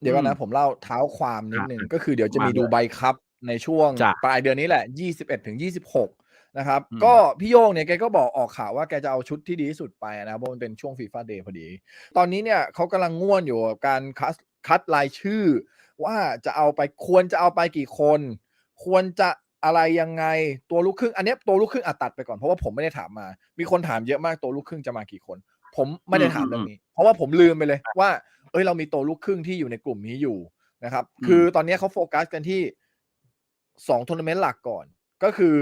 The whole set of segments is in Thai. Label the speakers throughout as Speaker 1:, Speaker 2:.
Speaker 1: เดี๋ยวก่อน
Speaker 2: อื
Speaker 1: นะ
Speaker 2: ม
Speaker 1: ผมเล่าเท้าความนิด
Speaker 2: อา
Speaker 1: หนึ่ง
Speaker 2: ๆ
Speaker 1: ก็คือเดี๋ยวจะ
Speaker 2: ว่า
Speaker 1: มี
Speaker 2: เล
Speaker 1: ดู
Speaker 2: ย
Speaker 1: ไบคัพในช่วง
Speaker 2: จ้ะ
Speaker 1: ปลายเดือนนี้แหละ 21-26 นะครับ
Speaker 2: อืม
Speaker 1: ก็พี่โย่งเนี่ยแกก็บอกออกข่าวว่าแกจะเอาชุดที่ดีที่สุดไปนะครับเพราะมันเป็นช่วง FIFA Day พอดี ตอนนี้เนี่ยเขากำลังง่วนอยู่กับการคัดคัดรายชื่อ ว่าจะเอาไปควรจะเอาไปกี่คน ควรจะอะไรยังไงตัวลูกครึ่ง อันเนี้ยตัวลูกครึ่งอะตัดไปก่อนเพราะว่าผมไม่ได้ถามมา มีคนถามเยอะมากตัวลูกครึ่งจะมากี่คน ผมไม่ได้ถามเรื่องนี้ เพราะว่าผมลืมไปเลยว่า เอ้ยเรามีตัวลูกครึ่งที่อยู่ในกลุ่มนี้อยู่นะครับ
Speaker 2: อืม
Speaker 1: คือตอนนี้เขาโฟกัสกันที่สองทัวร์นาเมนต์หลักก่อน ก็คือ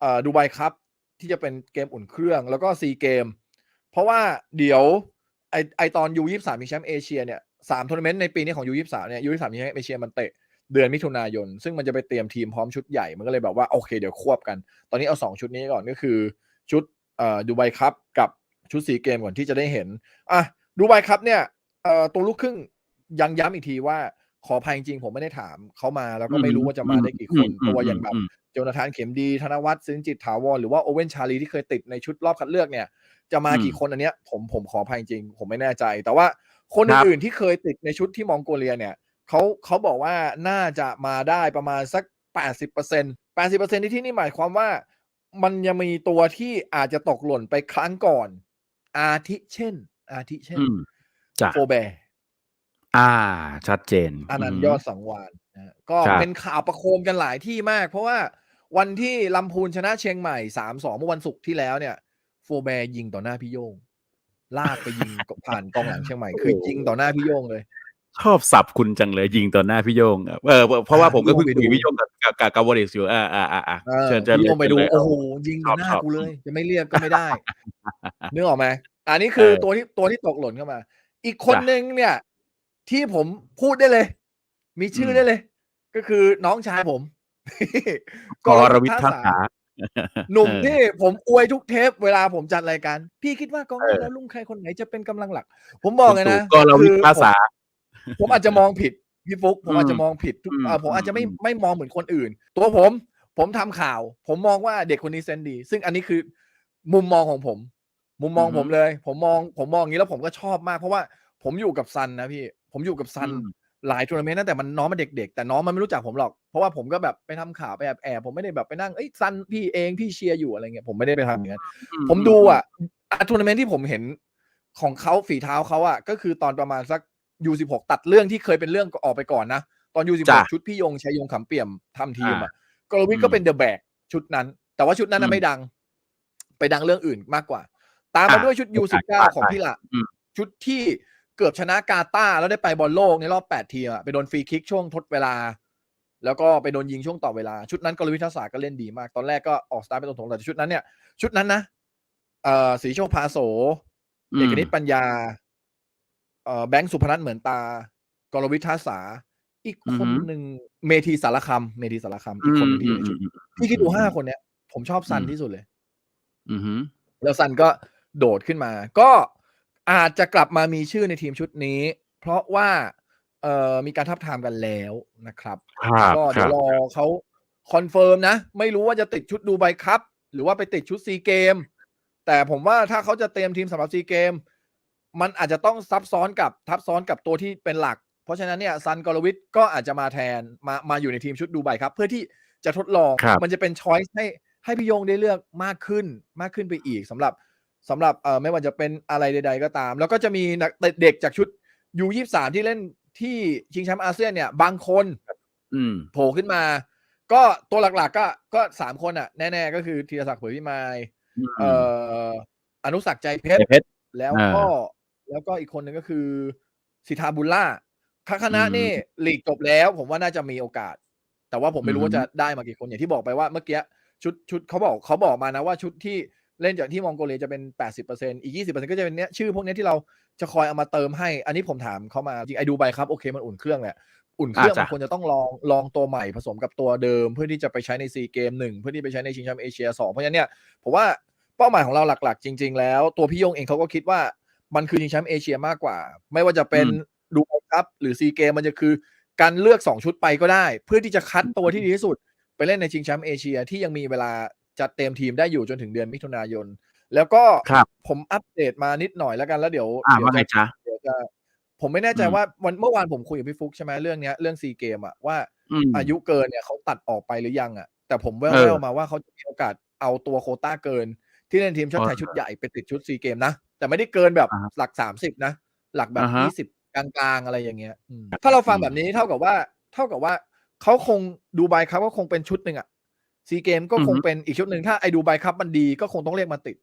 Speaker 1: เอ่อดูไบครับที่จะเป็นเกมอุ่นเครื่องแล้วก็ซีเกม เพราะว่าเดี๋ยวไอไอตอนยูยี่สามมีแชมป์เอเชียเนี่ยสามทัวร์นาเมนต์ในปีนี้ของยูยี่สามเนี่ยยูยี่สามมีแชมป์เอเชียมันเตะเดือนมิถุนายน ซึ่งมันจะไปเตรียมทีมพร้อมชุดใหญ่ มันก็เลยแบบว่า โอเคเดี๋ยวควบกัน ตอนนี้เอาสองชุดนี้ก่อนก็คือชุดเอ่อดูไบครับกับชุดซีเกมก่อนที่จะได้เห็นอะดูไบครับเนี่ย เอ่อตัวลูกครึ่งยังย้ำอีกทีว่าขออภัยจริงๆผมไม่ได้ถามเขามาแล้วก็ไม่รู้ว่าจะมาได้กี่คน
Speaker 2: อืม
Speaker 1: ตัวอย่างแบบ
Speaker 2: อืม
Speaker 1: โจนาธานเข็มดีธนวัฒน์ซึ้งจิตถาวรหรือว่าโอเว่นชาลีที่เคยติดในชุดรอบคัดเลือกเนี่ย จะมา
Speaker 2: อืม
Speaker 1: กี่คนอันเนี้ยผมผมขออภัยจริง ผมไม่แน่ใจ แต่ว่าคน
Speaker 2: ครับ
Speaker 1: อื่นๆที่เคยติดในชุดที่มองโกเลียเนี่ยเขาเขาบอกว่าน่าจะมาได้ประมาณสัก 80% 80%ในที่นี่หมายความว่า มันยังมีตัวที่อาจจะตกหล่นไปครั้งก่อน อาทิเช่น อาทิเช่น
Speaker 2: อืมจ้ะ
Speaker 1: โฟแบร์
Speaker 2: อ่า ชัดเจน
Speaker 1: อนันต์
Speaker 2: ม
Speaker 1: ยอดสังวานนะฮะก็
Speaker 2: ครับ
Speaker 1: เป็นข่าวประโคมกันหลายที่มาก เพราะว่าวันที่ลำพูนชนะเชียงใหม่สามสองเมื่อวันศุกร์ที่แล้วเนี่ย โฟแบร์ยิงต่อหน้าพี่โยง ลากไปยิงผ่านกองหลังเชียงใหม่ คือยิงต่อหน้าพี่โยงเลย
Speaker 2: ชอบสับคุณจังเลยยิงต่อหน้าพี่โยงเออเพราะว่าผมก็เพิ่ง
Speaker 1: พี่โย่งไปดู
Speaker 2: คุยพี่โยงกับกับกับกับวอริสอยู่อ่าอ่าอ่าอ่า
Speaker 1: เออ
Speaker 2: เชิญเชิญ
Speaker 1: พี่โยงไปดู
Speaker 2: เชิญเลย
Speaker 1: โอ้โหยิงต่อหน้า
Speaker 2: ชอบ
Speaker 1: กูเลย
Speaker 2: ชอบ
Speaker 1: จะไม่เรียกก็ไม่ได้นึกออกไหมอันนี้คือ
Speaker 2: เออ
Speaker 1: ตัวที่ตัวที่ตกหล่นเข้ามา อีกคน
Speaker 2: จ้ะ
Speaker 1: นึงเนี่ย ที่ผมพูดได้เลย มีชื่ออ
Speaker 2: ม
Speaker 1: ได้เลย ก็คือน้องชายผม
Speaker 2: กรวิทย์ทัศา
Speaker 1: หนุ่ม
Speaker 2: เออ
Speaker 1: ที่ผมอวยทุกเทปเวลาผมจัดรายการ พี่คิดว่ากองหน้า
Speaker 2: เออ
Speaker 1: แล้วลุงใครคนไหนจะเป็นกำลังหลัก ผมบอกเลยนะ
Speaker 2: ก็เราวิทย์ภาษา
Speaker 1: ผมผมอาจจะมองผิดพี่ฟุกผมอาจจะมองผิดทุก
Speaker 2: อืม
Speaker 1: เอ่อผมอาจจะไม่
Speaker 2: อืม
Speaker 1: ไม่มองเหมือนคนอื่น ตัวผม ผมทำข่าว ผมมองว่าเด็กคนนี้เซนส์ดี ซึ่งอันนี้คือมุมมองของผม มุมมองผมเลย ผมมองผมมองอย่างนี้แล้วผมก็ชอบมาก เพราะว่าผมอยู่กับซันนะพี่ ผมอยู่กับซัน
Speaker 2: อืม
Speaker 1: หลายทัวร์นาเมนต์ตั้งแต่มันน้องมันเด็กๆ แต่น้องมันไม่รู้จักผมหรอก เพราะว่าผมก็แบบไปทำข่าวไปแอบแอบผมไม่ได้แบบไปนั่งเอ้ยซันพี่เองพี่เชียร์อยู่อะไรเงี้ยผมไม่ได้ไปทำอย่างนั้นผมดูอะอะทัวร์นาเมนต์ที่ผมเห็นของเขาฝีเท้าเขาอะก็คือตอนประมาณสักยูสิบหกตัดเรื่องที่เคยเป็นเรื่องออกไปก่อนนะ ตอนยูสิบห
Speaker 2: จ้ะ
Speaker 1: กชุดพี่ยงชัยยงขำเปี่ยมทำทีมอะ
Speaker 2: อ่
Speaker 1: กรวิทย์ก็เป็นเดอะแบกชุดนั้น แต่ว่าชุดนั้น
Speaker 2: อื
Speaker 1: น่ะ
Speaker 2: ม
Speaker 1: ไม่ดัง ไปดังเรื่องอื่นมากกว่า ตามมา
Speaker 2: อะ
Speaker 1: ด้วยชุดยูสิบเก้า
Speaker 2: ไป
Speaker 1: ของพี่ละ
Speaker 2: อืม
Speaker 1: ชุดที่เกือบชนะกาตาร์แล้วได้ไปบอลโลกในรอบแปดทีมอะไปโดนฟรีคิกช่วงทดเวลา แล้วก็ไปโดนยิงช่วงต่อเวลา ชุดนั้นกรวิทยาศาสตร์ก็เล่นดีมาก ตอนแรกก็ออกสตาร์ทเป็นตัวถงแต่ชุดนั้นเนี่ยชุดนั้นนะเอ่อสีโชคพาโส
Speaker 2: อืม
Speaker 1: เอกนิตปัญญาเอ่อแบงค์สุพนัทเหมือนตากรวิทยาสาอีกคน
Speaker 2: อือหือ
Speaker 1: หนึ่งเมทีสารคำเมทีสารคำอีกคนหนึงที่อยู่ในชุดพี่คิดดูห้าคนเนี้ย ผมชอบซัน
Speaker 2: อืม
Speaker 1: ที่สุดเลย
Speaker 2: อือหือ
Speaker 1: แล้วซันก็ โดดขึ้นมา ก็อาจจะกลับมามีชื่อในทีมชุดนี้ เพราะว่าเอ่อมีการทับทามกันแล้วนะครับ
Speaker 2: ครับ
Speaker 1: ก็
Speaker 2: ค
Speaker 1: เดี๋ย
Speaker 2: รับ
Speaker 1: วรอเขาคอนเฟิร์มนะ ไม่รู้ว่าจะติดชุดดูไบครับ หรือว่าไปติดชุดซีเกม แต่ผมว่าถ้าเขาจะเตรียมทีมสำหรับซีเกม มันอาจจะต้องซับซ้อนกับทับซ้อนกับตัวที่เป็นหลัก เพราะฉะนั้นเนี่ยซันกรวิทก็อาจจะมาแทนมามาอยู่ในทีมชุดดูไบครับ เพื่อที่จะทดลอง
Speaker 2: ครับ
Speaker 1: มันจะเป็นช้อยส์ให้ให้พี่โยงได้เลือกมากขึ้นมากขึ้นไปอีกสำหรับ สำหรับเอ่อไม่ว่าจะเป็นอะไรใด ๆ ก็ตาม แล้วก็จะมีนักเด็กจากชุดยูยี่สามที่เล่นที่ชิงแชมป์อาเซียนเนี่ย บางคน
Speaker 2: อืม
Speaker 1: โผล่ขึ้นมา ก็ตัวหลักๆ ก็ก็สามคนอะ แน่ๆ ก็คือธีรศักดิ์เผยพิมายเอ่ออนุสักดิ์ใจเพชร
Speaker 2: เพชร
Speaker 1: แล้วก็แล้วก็อีกคนหนึ่งก็คือสิทธาบุลล่าคคณะ
Speaker 2: อืม
Speaker 1: นี่ลีกจบแล้ว ผมว่าน่าจะมีโอกาส แต่ว่าผมไม่รู้
Speaker 2: อืม
Speaker 1: ว่าจะได้มากี่คนอย่างที่บอกไปว่าเมื่อกี้ชุดชุดเขาบอกเขาบอกมานะว่าชุดที่ เล่นจากที่มองโกเลียจะเป็น 80%อีก 20%ก็จะเป็นเนี้ยชื่อพวกเนี้ยที่เราจะคอยเอามาเติมให้ อันนี้ผมถามเขามาจริงไอดูใบครับโอเคมันอุ่นเครื่องแหละอุ่นเครื่อง
Speaker 2: อ่าจ้ะ
Speaker 1: มันควรจะต้องลองลองตัวใหม่ผสมกับตัวเดิม เพื่อที่จะไปใช้ในซีเกมหนึ่งเพื่อที่ไปใช้ในชิงแชมป์เอเชียสองเพราะฉะนั้นเนี่ยผมว่าเป้าหมายของเราหลักๆ จริง ๆ แล้ว ตัวพี่โยงเองเขาก็คิดว่ามันคือชิงแชมป์เอเชียมากกว่า ไม่ว่าจะเป็น
Speaker 2: อืม
Speaker 1: ดูไบครับหรือซีเกมมันจะคือการเลือกสองชุดไปก็ได้ เพื่อที่จะคัดตัวที่ดีที่สุด ไปเล่นในชิงแชมป์เอเชียที่ยังมีเวลา จัดเต็มทีมได้อยู่จนถึงเดือนมิถุนายน แล้วก็
Speaker 2: ครับ
Speaker 1: ผมอัปเดตมานิดหน่อยแล้วกันแล้วเดี๋ยว
Speaker 2: อ่า
Speaker 1: เดี๋ยว
Speaker 2: ว่าไง
Speaker 1: จะ
Speaker 2: จ๊ะ
Speaker 1: เดี๋ยวจะผมไม่แน่ใจ
Speaker 2: อืม
Speaker 1: ว่าวันเมื่อวานผมคุยกับพี่ฟุกใช่ไหมเรื่องเนี้ยเรื่องซีเกมอะว่า
Speaker 2: อืม
Speaker 1: อายุเกินเนี่ยเขาตัดออกไปหรือยังอะแต่ผมแว่
Speaker 2: เอ
Speaker 1: ว
Speaker 2: อ
Speaker 1: ๆมาว่าเขาจะมีโอกาสเอาตัวโควต้าเกิน ที่เล่นทีมชาติไทย
Speaker 2: อ๋อ
Speaker 1: ชุดใหญ่ไปติดชุดซีเกมนะ แต่ไม่ได้เกินแบบ
Speaker 2: อ่าฮะ
Speaker 1: หลักสามสิบนะ หลักแบบ
Speaker 2: อ่าฮะ
Speaker 1: ยี่สิบกลางๆอะไรอย่างเงี้ยอืมถ้าเราฟังแบบนี้เท่ากับว่า เท่ากับว่าเขาคงดูไบครับก็คงเป็นชุดหนึ่งอะ ซีเกมก็คงเป็นอีกชุดหนึ่งถ้าไอดูไบครับมันดีก็คงต้องเรียกมาติด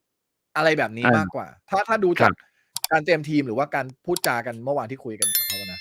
Speaker 1: อะไรแบบนี้
Speaker 2: อ่าม
Speaker 1: มากกว่า ถ้าถ้าดู
Speaker 2: ครั
Speaker 1: จาก
Speaker 2: บ
Speaker 1: การเตรียมทีมหรือว่าการพูดจากันเมื่อวานที่คุยกันกับเขานะ